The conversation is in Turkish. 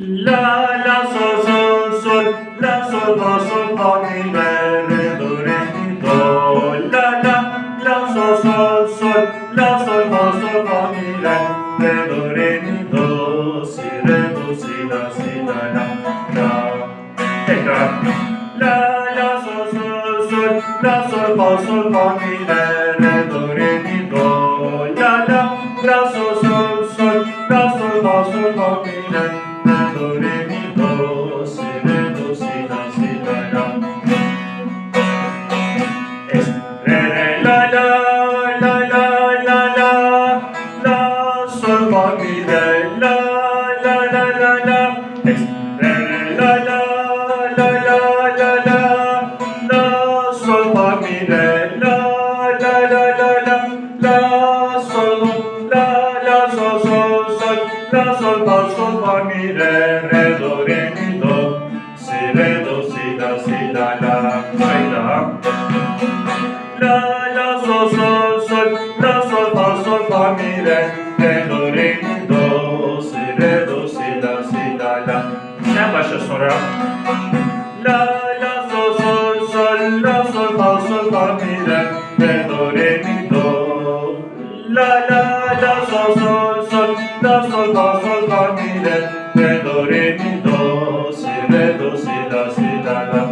La, la, sol, sol, sol, la, sol, fa, sol, fa, mi, re, re, do, re, mi, do. La, la, la, sol, sol, sol, la, sol, fa, sol, fa, mi, re, re, do, re, mi, do. Si, re, do, si, la, si, la, la, la. Tekrar. La, la, sol, sol, sol, la, sol, fa, sol, fa, mi, re, re, do, re, mi, do. La, la, la, sol, sol, sol, la, sol, fa, sol, fa, mi, re, la, sol, la, la, sol, sol, sol, la, sol, fa, mi, re, re, do, re, mi, do, si, re, do, si, la, si, la, la, hayda. La la sol sol sol la sol fa sol fa mi re re do re mi do si re do si la si la la. Sen başla sonra. La la sol sol sol la sol fa sol fa mi re re do re mi do. La la la sol sol la sol fa sol fa mi re re do re mi do si re do si la si la la.